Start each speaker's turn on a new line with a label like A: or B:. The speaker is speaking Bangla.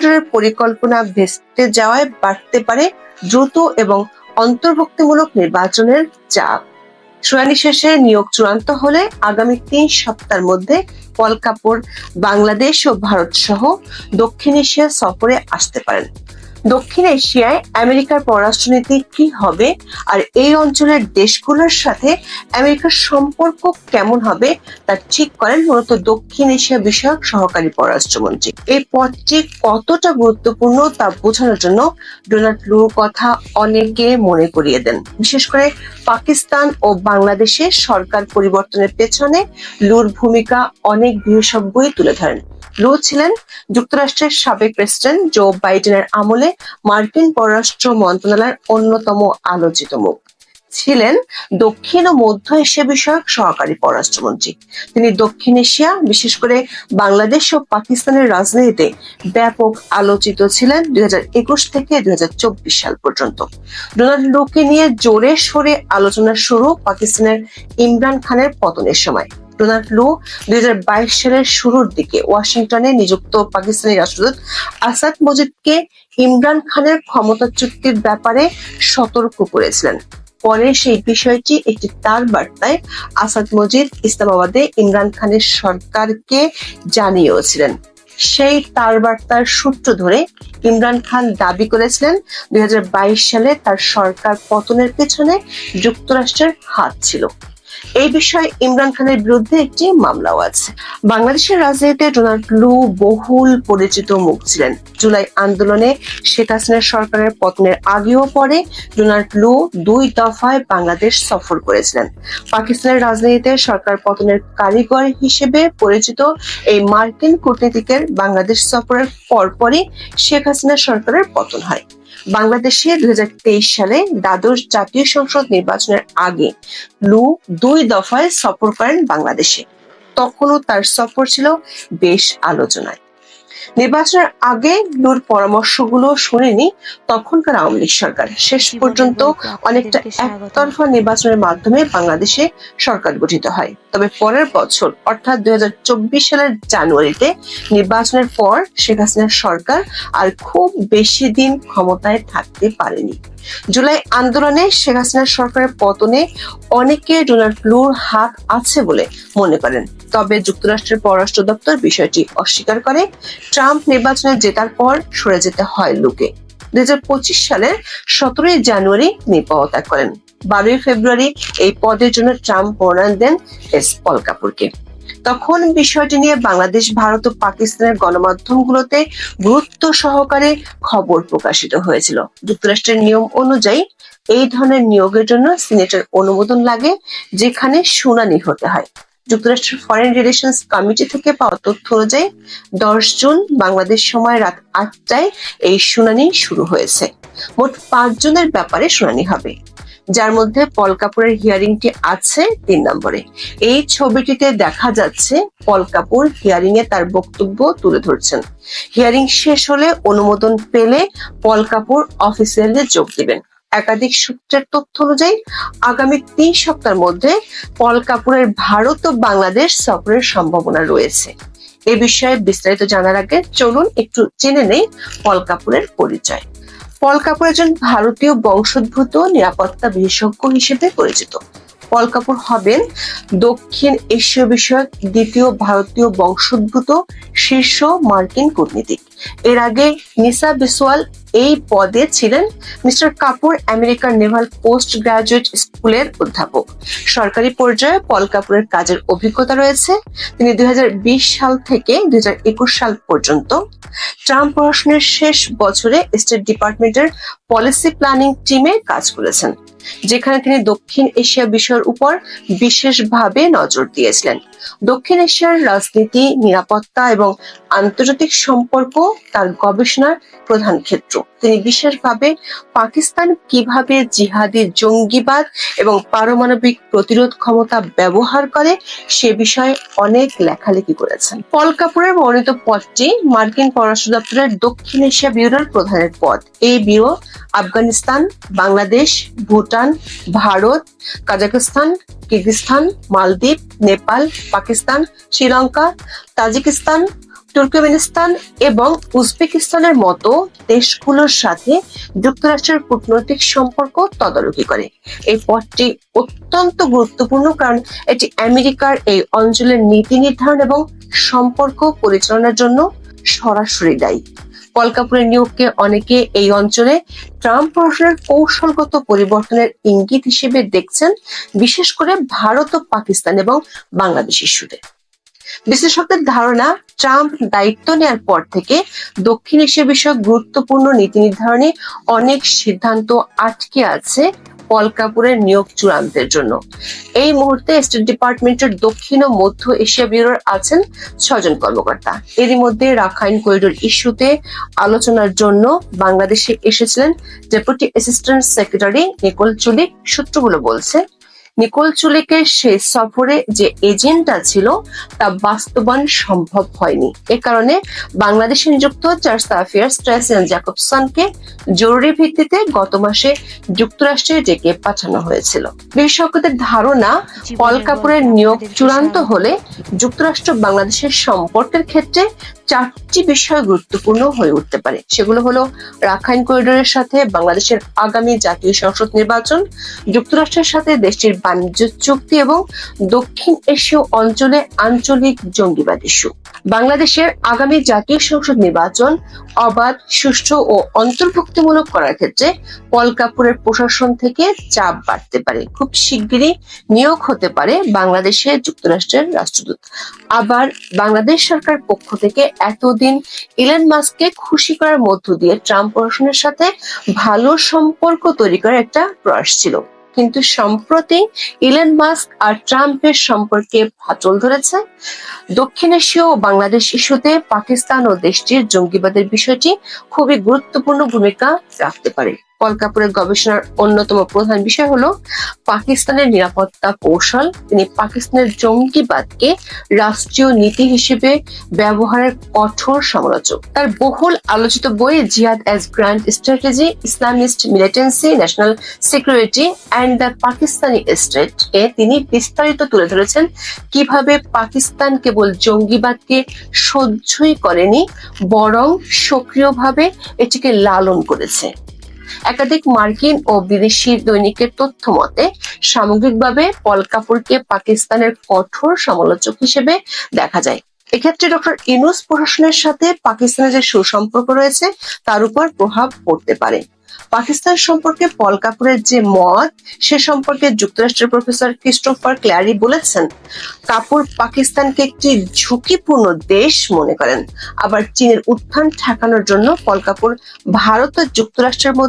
A: করিডোরের পরিকল্পনা ভেস্তে যাওয়ায় বাড়তে পারে দ্রুত এবং অন্তর্ভুক্তিমূলক নির্বাচনের চাপ। শুনানি শেষে নিয়োগ চূড়ান্ত হলে আগামী তিন সপ্তাহের মধ্যে পল কাপুর বাংলাদেশ ও ভারত সহ দক্ষিণ এশিয়া সফরে আসতে পারেন। দক্ষিণ এশিয়ায় আমেরিকার পররাষ্ট্রনীতি কি হবে? আর এই অঞ্চলের দেশগুলোর সাথে আমেরিকার সম্পর্ক কেমন হবে? তা ঠিক করেন মূলত দক্ষিণ এশিয়া বিষয়ক সহকারী পররাষ্ট্রমন্ত্রী। এই পদটি কতটা গুরুত্বপূর্ণ তা বোঝানোর জন্য ডোনাল্ড লুর কথা অনেকে মনে করিয়ে দেন। বিশেষ করে পাকিস্তান ও বাংলাদেশে সরকার পরিবর্তনের পেছনে লুর ভূমিকা অনেক বিশেষজ্ঞই তুলে ধরেন। লু ছিলেন যুক্তরাষ্ট্রের সাবেক প্রেসিডেন্ট জো বাইডেনের আমলে মার্কিন পররাষ্ট্র মন্ত্রণালয়ের অন্যতম আলোচিত মুখ। ছিলেন দক্ষিণ ও মধ্য এশিয়া বিষয়ক সহকারী পররাষ্ট্রমন্ত্রী। তিনি দক্ষিণ এশিয়া, বিশেষ করে বাংলাদেশ ও পাকিস্তানের রাজনীতিতে ব্যাপক আলোচিত ছিলেন দুই হাজার একুশ থেকে দুই হাজার চব্বিশ সাল পর্যন্ত। ডোনাল্ড লুকে নিয়ে জোরে সোরে আলোচনা শুরু পাকিস্তানের ইমরান খানের পতনের সময়। ডোনাল্ড লু দুই সালের শুরুর দিকে ওয়াশিংটনে নিযুক্ত পাকিস্তানি রাষ্ট্রদূত আসাদ মজিদকে ইমরান খানের ক্ষমতা চুক্তির ব্যাপারে সতর্ক করেছিলেন। পরে সেই বিষয়টি একটি তার বার্তায় আসাদ মজিদ ইসলামাবাদে ইমরান খানের সরকারকে জানিয়েছিলেন। সেই তার বার্তার সূত্র ধরে ইমরান খান দাবি করেছিলেন, দুই হাজার বাইশ সালে তার সরকার পতনের পেছনে যুক্তরাষ্ট্রের হাত ছিল। এই বিষয়ে ইমরান খানের বিরুদ্ধে একটি মামলাও আছে। বাংলাদেশের রাজনীতিতে ডোনাল্ড লু বহুল পরিচিত মুখ ছিলেন। জুলাই আন্দোলনে শেখ হাসিনার সরকারের পতনের আগেও পরে ডোনাল্ড লু দুই দফায় বাংলাদেশ সফর করেছিলেন। পাকিস্তানের রাজনীতিতে সরকার পতনের কারিগর হিসেবে পরিচিত এই মার্কিন কূটনীতিকের বাংলাদেশ সফরের পরপরই শেখ হাসিনা সরকারের পতন হয়। বাংলাদেশে দুই হাজার তেইশ সালে দ্বাদশ জাতীয় সংসদ নির্বাচনের আগে লু দুই দফায় সফর করেন বাংলাদেশে। তখনও তার সফর ছিল বেশ আলোচনায়। নির্বাচনের আগে লুর পরামর্শগুলো শুনেনি তখনকার আওয়ামী লীগ সরকার। শেষ পর্যন্ত অনেকটা একতরফা নির্বাচনের মাধ্যমে বাংলাদেশে সরকার গঠিত হয়। তবে পরের বছর অর্থাৎ দুই সালের জানুয়ারিতে নির্বাচনের পর শেখ হাসিনার সরকার আর খুব বেশি দিন ক্ষমতায় থাকতে পারেনি। জুলাই আন্দোলনে শেখ হাসিনার সরকারের পতনে অনেকে ডোনাল্ড লুর হাত আছে বলে মনে করেন। তবে যুক্তরাষ্ট্রের পররাষ্ট্র দপ্তর বিষয়টি অস্বীকার করে ট্রাম্প নির্বাচনে জেতার পর সরে যেতে হয় লুকে। দুই সালের সতেরোই জানুয়ারি তিনি পদত্যাগ করেন। বারোই ফেব্রুয়ারি এই পদের জন্য ট্রাম্প মনোনয়ন দেন এস পল কাপুরকে। তখন বিষয়টি নিয়ে বাংলাদেশ, ভারত ও পাকিস্তানের গণমাধ্যমগুলোতে গুরুত্ব সহকারে খবর প্রকাশিত হয়েছিল। যুক্তরাষ্ট্রের নিয়ম অনুযায়ী এই ধরনের নিয়োগের জন্য সিনেটের অনুমোদন লাগে, যেখানে শুনানি হতে হয়। যুক্তরাষ্ট্রের ফরেন রিলেশনস কমিটি থেকে পাওয়া তথ্য অনুযায়ী দশ জুন বাংলাদেশ সময় রাত আটটায় এই শুনানি শুরু হয়েছে। মোট পাঁচ জনের ব্যাপারে শুনানি হবে। যার মধ্যে পল কাপুরের হিয়ারিংটি আছে তিন নম্বরে। এই ছবিটিতে দেখা যাচ্ছে পল কাপুর হিয়ারিং এ তার বক্তব্য তুলে ধরছেন। হিয়ারিং শেষ হলে অনুমোদন পেলে পল কাপুর অফিসিয়ালে যোগ দিবেন। একাধিক সূত্রের তথ্য অনুযায়ী আগামী তিন সপ্তাহের মধ্যে পল কাপুরের ভারত ও বাংলাদেশ সফরের সম্ভাবনা রয়েছে। এ বিষয়ে বিস্তারিত জানার আগে চলুন একটু জেনে নেই পল কাপুরের পরিচয়। পল কাপুর একজন ভারতীয় বংশোদ্ভূত নিরাপত্তা বিশেষজ্ঞ হিসেবে পরিচিত। পল কাপুর হবেন দক্ষিণ এশীয় বিষয়ক দ্বিতীয় ভারতীয় বংশোদ্ভূত শীর্ষ মার্কিন কূটনীতিক। এর আগে নিসা বিসওয়াল এই পদে ছিলেন মিস্টার কাপুর আমেরিকার নেভাল পোস্ট গ্রাজুয়েট স্কুলের অধ্যাপক। সরকারি পর্যায়ে পল কাপুরের কাজের অভিজ্ঞতা রয়েছে। তিনি দুই হাজার বিশ সাল থেকে দুই হাজার একুশ সাল পর্যন্ত ট্রাম্প প্রশাসনের শেষ বছরে স্টেট ডিপার্টমেন্টের পলিসি প্ল্যানিং টিমে কাজ করেছেন, যেখানে তিনি দক্ষিণ এশিয়া বিষয়ের উপর বিশেষভাবে নজর দিয়েছিলেন। দক্ষিণ এশিয়ার রাজনীতি, নিরাপত্তা এবং আন্তর্জাতিক সম্পর্ক তার গবেষণার প্রধান ক্ষেত্র। তিনি বিশেষভাবে পাকিস্তান কীভাবে জিহাদি জঙ্গিবাদ এবং পারমাণবিক প্রতিরোধ ক্ষমতা ব্যবহার করে সে বিষয়ে অনেক লেখালেখি করেছেন। পল কাপুরের বর্ণিত পদটি মার্কিন পররাষ্ট্র দপ্তরের দক্ষিণ এশিয়া ব্যুরোর প্রধানের পদ। এই bureau Afghanistan, Bangladesh, Bhutan, Bharat Kazakhstan Kyrgyzstan Maldives, Nepal, Pakistan, Sri Lanka, Tajikistan, Turkmenistan এবং উজবেকিস্তানের মতো দেশগুলোর সাথে যুক্তরাষ্ট্রের কূটনৈতিক সম্পর্ক তদারকি করে। এই পথটি অত্যন্ত গুরুত্বপূর্ণ কারণ এটি আমেরিকার এই অঞ্চলের নীতি নির্ধারণ এবং সম্পর্ক পরিচালনার জন্য সরাসরি দায়ী। কলকাপুরের নিয়োগকে অনেকে এই অঞ্চলে ট্রাম্প প্রশাসনের কৌশলগত পরিবর্তনের ইঙ্গিত হিসেবে দেখছেন, বিশেষ করে ভারত ও পাকিস্তান এবং বাংলাদেশ ইস্যুতে। বিশ্লেষকদের ধারণা, ট্রাম্প দায়িত্ব নেওয়ার পর থেকে দক্ষিণ এশিয়া বিষয়ক গুরুত্বপূর্ণ নীতি নির্ধারণে অনেক সিদ্ধান্ত আটকে আছে পল কাপুরের নিয়োগ চূড়ান্তের জন্য। এই মুহূর্তে স্টেট ডিপার্টমেন্টের দক্ষিণ ও মধ্য এশিয়া ব্যুরোর আছেন ছজন কর্মকর্তা। এরই মধ্যে রাখাইন করিডোর ইস্যুতে আলোচনার জন্য বাংলাদেশে এসেছিলেন deputy assistant secretary Nicole Chulick সূত্রগুলো বলছে। নিকোল চুলিকের সেই সফরে যে এজেন্ডা ছিল তা বাস্তবায়ন সম্ভব হয়নি। এ কারণে বাংলাদেশে নিযুক্ত চার্চ অ্যাফেয়ার্স ট্রেসিয়ান জ্যাকবসনকে জরুরি ভিত্তিতে গত মাসে যুক্তরাষ্ট্রে ডেকে পাঠানো হয়েছিল। বিশেষজ্ঞদের ধারণা পল কাপুরের নিয়োগ চূড়ান্ত হলে যুক্তরাষ্ট্র বাংলাদেশের সম্পর্কের ক্ষেত্রে চারটি বিষয় গুরুত্বপূর্ণ হয়ে উঠতে পারে। সেগুলো হলো রাখাইন করিডোরের সাথে বাংলাদেশের আগামী জাতীয় সংসদ নির্বাচন যুক্তরাষ্ট্রের সাথে দেশটির বাণিজ্য চুক্তি এবং দক্ষিণ এশীয় অঞ্চলে আঞ্চলিক জঙ্গিবাদ ইস্যু বাংলাদেশের আগামী জাতীয় সংসদ নির্বাচন অবাধ, সুষ্ঠু ও অন্তর্ভুক্তিমূলক করার ক্ষেত্রে পল কাপুরের প্রশাসন থেকে চাপ বাড়তে পারে। খুব শিগগিরই নিয়োগ হতে পারে বাংলাদেশে যুক্তরাষ্ট্রের রাষ্ট্রদূত। আবার বাংলাদেশ সরকার পক্ষ থেকে এতদিন ইলন মাস্ককে খুশি করার মধ্য দিয়ে ট্রাম্প প্রশাসনের সাথে ভালো সম্পর্ক তৈরি করার একটা প্রয়াস ছিল। কিন্তু সম্প্রতি ইলেন মাস্ক আর ট্রাম্পের সম্পর্কে ফাটল ধরেছে। দক্ষিণ এশীয় ও বাংলাদেশ ইস্যুতে পাকিস্তান ও দেশটির জঙ্গিবাদের বিষয়টি খুবই গুরুত্বপূর্ণ ভূমিকা রাখতে পারে। পল কাপুরের গবেষণার অন্যতম প্রধান বিষয় হলো পাকিস্তানের নিরাপত্তা কৌশল। তিনি পাকিস্তানের জঙ্গিবাদকে রাষ্ট্রীয় নীতি হিসেবে ব্যবহারের কঠোর সমালোচক। তার বহুল আলোচিত বই jihad as grand strategy, Islamist militancy, national security and the Pakistani state এ তিনি বিস্তারিত তুলে ধরেছেন কীভাবে পাকিস্তান কেবল জঙ্গিবাদকে সহ্যই করেনি, বরং সক্রিয়ভাবে এটিকে লালন করেছে। একাধিক মার্কিন ও বিদেশি দৈনিকের তথ্য মতে, সামগ্রিকভাবে পল কাপুরকে পাকিস্তানের কঠোর সমালোচক হিসেবে দেখা যায়। এক্ষেত্রে ডক্টর ইনুস প্রশাসনের সাথে পাকিস্তানের যে সুসম্পর্ক রয়েছে, তার উপর প্রভাব পড়তে পারে। পাকিস্তান সম্পর্কে পল কাপুরের যে মত, সে সম্পর্কে যুক্তরাষ্ট্রের প্রফেসর ক্রিস্টোফার ক্ল্যারি বলেছেন, কাপুর পাকিস্তানকে একটি ঝুঁকিপূর্ণ দেশ মনে করেন। আবার চীনের উত্থান ঠেকানোর জন্য পল কাপুর ভারত ও যুক্তরাষ্ট্রের মধ্যে